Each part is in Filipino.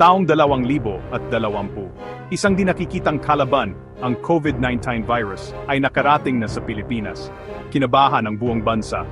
Taong 2020, isang di nakikitang kalaban, ang COVID-19 virus, ay nakarating na sa Pilipinas. Kinabahan ang buong bansa.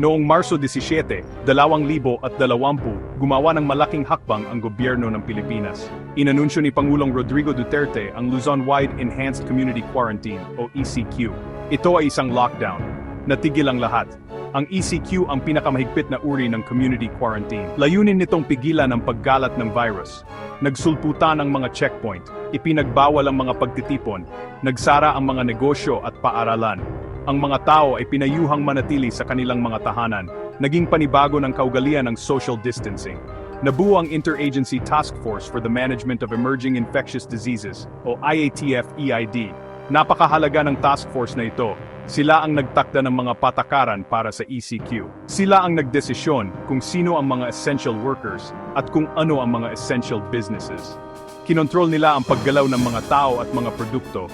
Noong Marso 17, 2020, gumawa ng malaking hakbang ang gobyerno ng Pilipinas. Inanunsyo ni Pangulong Rodrigo Duterte ang Luzon-wide Enhanced Community Quarantine o ECQ. Ito ay isang lockdown. Natigil ang lahat. Ang ECQ ang pinakamahigpit na uri ng community quarantine. Layunin nitong pigilan ang paggalat ng virus. Nagsulputan ang mga checkpoint, ipinagbawal ang mga pagtitipon, nagsara ang mga negosyo at paaralan. Ang mga tao ay pinayuhang manatili sa kanilang mga tahanan. Naging panibago ng kaugalian ng social distancing. Nabuo ang Interagency Task Force for the Management of Emerging Infectious Diseases o IATF-EID. Napakahalaga ng task force na ito. Sila ang nagtakda ng mga patakaran para sa ECQ. Sila ang nagdesisyon kung sino ang mga essential workers at kung ano ang mga essential businesses. Kinontrol nila ang paggalaw ng mga tao at mga produkto.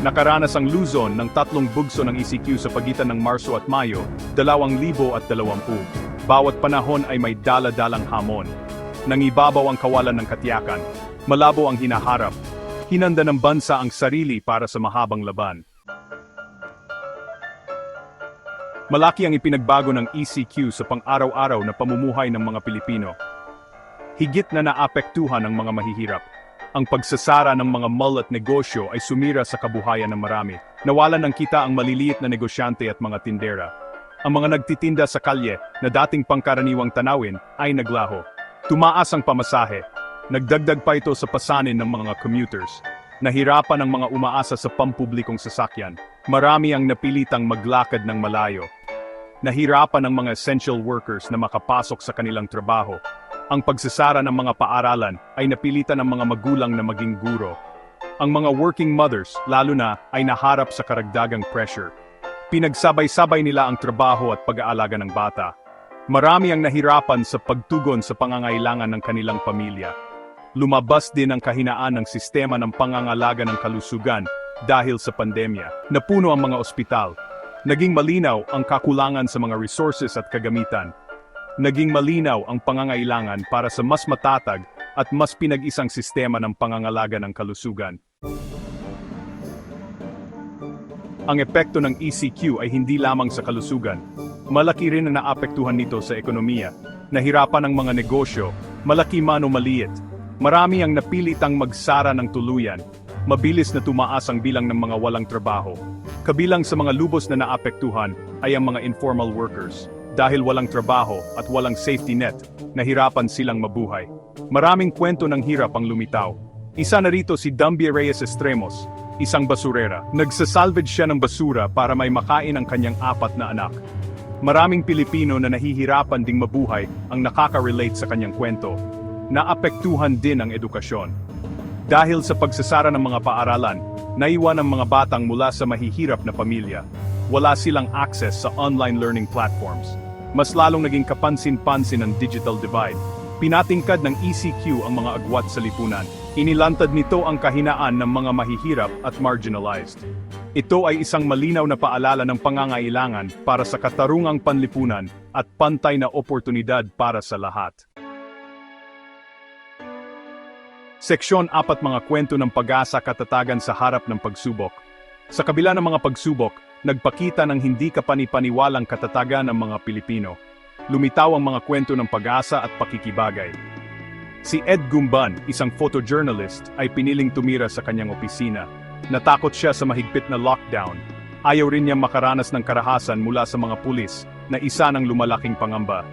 Nakaranas ang Luzon ng tatlong bugso ng ECQ sa pagitan ng Marso at Mayo, 2020. Bawat panahon ay may dala-dalang hamon. Nangibabaw ang kawalan ng katiyakan. Malabo ang hinaharap. Hinanda ng bansa ang sarili para sa mahabang laban. Malaki ang ipinagbago ng ECQ sa pang-araw-araw na pamumuhay ng mga Pilipino. Higit na naapektuhan ang mga mahihirap. Ang pagsasara ng mga mall at negosyo ay sumira sa kabuhayan ng marami. Nawalan ng kita ang maliliit na negosyante at mga tindera. Ang mga nagtitinda sa kalye na dating pangkaraniwang tanawin ay naglaho. Tumaas ang pamasahe. Nagdagdag pa ito sa pasanin ng mga commuters. Nahirapan ang mga umaasa sa pampublikong sasakyan. Marami ang napilitang maglakad ng malayo. Nahirapan ang mga essential workers na makapasok sa kanilang trabaho. Ang pagsasara ng mga paaralan ay napilitan ng mga magulang na maging guro. Ang mga working mothers, lalo na, ay naharap sa karagdagang pressure. Pinagsabay-sabay nila ang trabaho at pag-aalaga ng bata. Marami ang nahirapan sa pagtugon sa pangangailangan ng kanilang pamilya. Lumabas din ang kahinaan ng sistema ng pangangalaga ng kalusugan dahil sa pandemya. Napuno ang mga ospital. Naging malinaw ang kakulangan sa mga resources at kagamitan. Naging malinaw ang pangangailangan para sa mas matatag at mas pinag-isang sistema ng pangangalaga ng kalusugan. Ang epekto ng ECQ ay hindi lamang sa kalusugan. Malaki rin na naapektuhan nito sa ekonomiya. Nahirapan ang mga negosyo, malaki man o maliit. Marami ang napilitang magsara ng tuluyan. Mabilis na tumaas ang bilang ng mga walang trabaho. Kabilang sa mga lubos na naapektuhan ay ang mga informal workers. Dahil walang trabaho at walang safety net, nahirapan silang mabuhay. Maraming kwento ng hirap ang lumitaw. Isa na rito si Dambie Reyes Estremos, isang basurera. Nagsasalvage siya ng basura para may makain ang kanyang apat na anak. Maraming Pilipino na nahihirapan ding mabuhay ang nakaka-relate sa kanyang kwento. Naapektuhan din ang edukasyon. Dahil sa pagsasara ng mga paaralan, naiwan ang mga batang mula sa mahihirap na pamilya. Wala silang access sa online learning platforms. Mas lalong naging kapansin-pansin ang digital divide. Pinatingkad ng ECQ ang mga agwat sa lipunan. Inilantad nito ang kahinaan ng mga mahihirap at marginalized. Ito ay isang malinaw na paalala ng pangangailangan para sa katarungang panlipunan at pantay na oportunidad para sa lahat. Seksyon 4 Mga kwento ng pag-asa katatagan sa harap ng pagsubok. Sa kabila ng mga pagsubok, nagpakita ng hindi kapanipaniwalang katatagan ng mga Pilipino. Lumitaw ang mga kwento ng pag-asa at pakikibagay. Si Ed Gumban, isang photojournalist, ay piniling tumira sa kanyang opisina. Natakot siya sa mahigpit na lockdown. Ayaw rin niya makaranas ng karahasan mula sa mga pulis na isa ng lumalaking pangamba.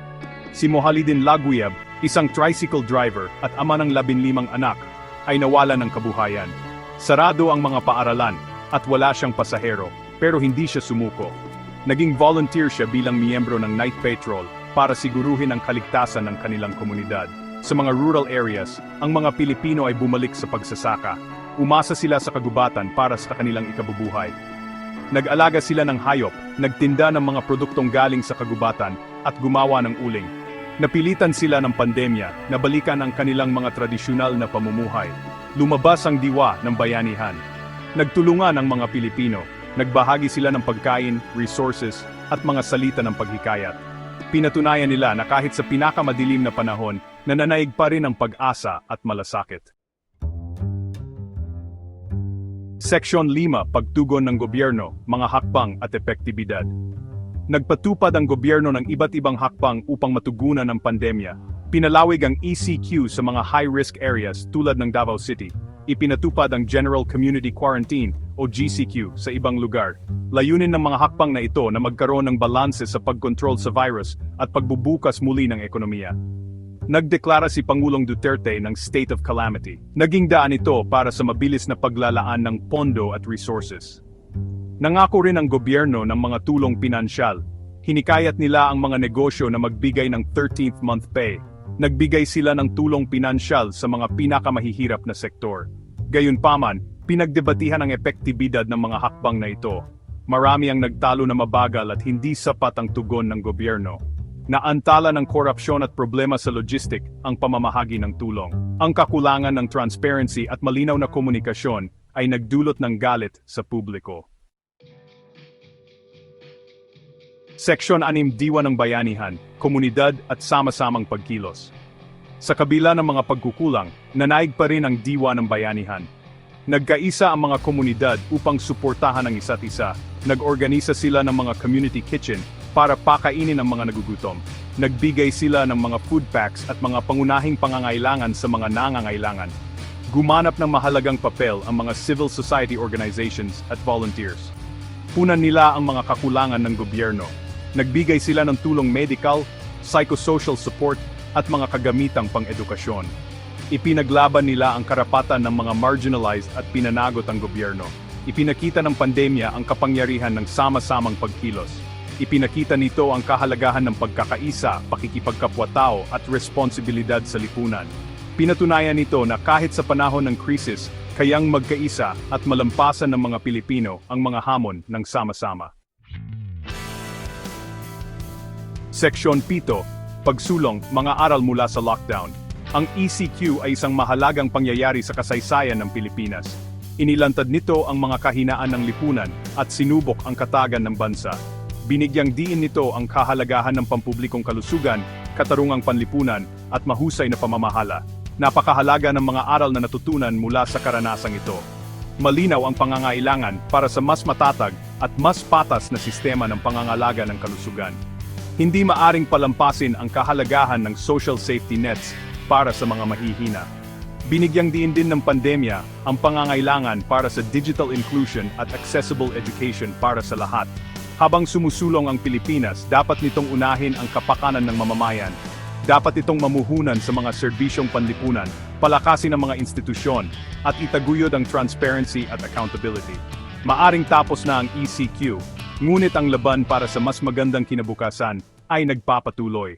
Si Mohalidin Laguyab, isang tricycle driver at ama ng labinlimang anak, ay nawala ng kabuhayan. Sarado ang mga paaralan at wala siyang pasahero, pero hindi siya sumuko. Naging volunteer siya bilang miyembro ng Night Patrol para siguruhin ang kaligtasan ng kanilang komunidad. Sa mga rural areas, ang mga Pilipino ay bumalik sa pagsasaka. Umasa sila sa kagubatan para sa kanilang ikabubuhay. Nag-alaga sila ng hayop, nagtinda ng mga produktong galing sa kagubatan, at gumawa ng uling. Napilitan sila ng pandemya na balikan ang kanilang mga tradisyonal na pamumuhay. Lumabas ang diwa ng bayanihan. Nagtulungan ang mga Pilipino, nagbahagi sila ng pagkain, resources, at mga salita ng paghikayat. Pinatunayan nila na kahit sa pinakamadilim na panahon, nananaig pa rin ang pag-asa at malasakit. Seksyon 5 Pagtugon ng Gobyerno, Mga Hakbang at Epektibidad Nagpatupad ang gobyerno ng iba't ibang hakbang upang matugunan ang pandemya. Pinalawig ang ECQ sa mga high-risk areas tulad ng Davao City. Ipinatupad ang General Community Quarantine o GCQ sa ibang lugar. Layunin ng mga hakbang na ito na magkaroon ng balanse sa pagkontrol sa virus at pagbubukas muli ng ekonomiya. Nagdeklara si Pangulong Duterte ng state of calamity. Naging daan ito para sa mabilis na paglalaan ng pondo at resources. Nangako rin ang gobyerno ng mga tulong pinansyal. Hinikayat nila ang mga negosyo na magbigay ng 13th month pay. Nagbigay sila ng tulong pinansyal sa mga pinakamahihirap na sektor. Gayunpaman, pinagdebatihan ang epektibidad ng mga hakbang na ito. Marami ang nagtalo na mabagal at hindi sapat ang tugon ng gobyerno. Naantala ng korupsyon at problema sa logistic ang pamamahagi ng tulong. Ang kakulangan ng transparency at malinaw na komunikasyon ay nagdulot ng galit sa publiko. Seksyon 6 Diwa ng Bayanihan, Komunidad at Sama-samang Pagkilos. Sa kabila ng mga pagkukulang, nanaig pa rin ang diwa ng bayanihan. Nagkaisa ang mga komunidad upang suportahan ang isa't isa. Nag-organisa sila ng mga community kitchen para pakainin ang mga nagugutom. Nagbigay sila ng mga food packs at mga pangunahing pangangailangan sa mga nangangailangan. Gumanap ng mahalagang papel ang mga civil society organizations at volunteers. Punan nila ang mga kakulangan ng gobyerno. Nagbigay sila ng tulong medical, psychosocial support at mga kagamitang pang-edukasyon. Ipinaglaban nila ang karapatan ng mga marginalized at pinanagot ang gobyerno. Ipinakita ng pandemya ang kapangyarihan ng sama-samang pagkilos. Ipinakita nito ang kahalagahan ng pagkakaisa, pakikipagkapwa-tao at responsibilidad sa lipunan. Pinatunayan nito na kahit sa panahon ng krisis, kayang magkaisa at malampasan ng mga Pilipino ang mga hamon ng sama-sama. Seksyon 7, Pagsulong, mga aral mula sa lockdown. Ang ECQ ay isang mahalagang pangyayari sa kasaysayan ng Pilipinas. Inilantad nito ang mga kahinaan ng lipunan at sinubok ang katagan ng bansa. Binigyang diin nito ang kahalagahan ng pampublikong kalusugan, katarungang panlipunan, at mahusay na pamamahala. Napakahalaga ng mga aral na natutunan mula sa karanasang ito. Malinaw ang pangangailangan para sa mas matatag at mas patas na sistema ng pangangalaga ng kalusugan. Hindi maaring palampasin ang kahalagahan ng social safety nets para sa mga mahihina. Binigyang diin din ng pandemya ang pangangailangan para sa digital inclusion at accessible education para sa lahat. Habang sumusulong ang Pilipinas, dapat nitong unahin ang kapakanan ng mamamayan. Dapat itong mamuhunan sa mga serbisyong panlipunan, palakasin ang mga institusyon, at itaguyod ang transparency at accountability. Maaring tapos na ang ECQ, ngunit ang laban para sa mas magandang kinabukasan ay nagpapatuloy.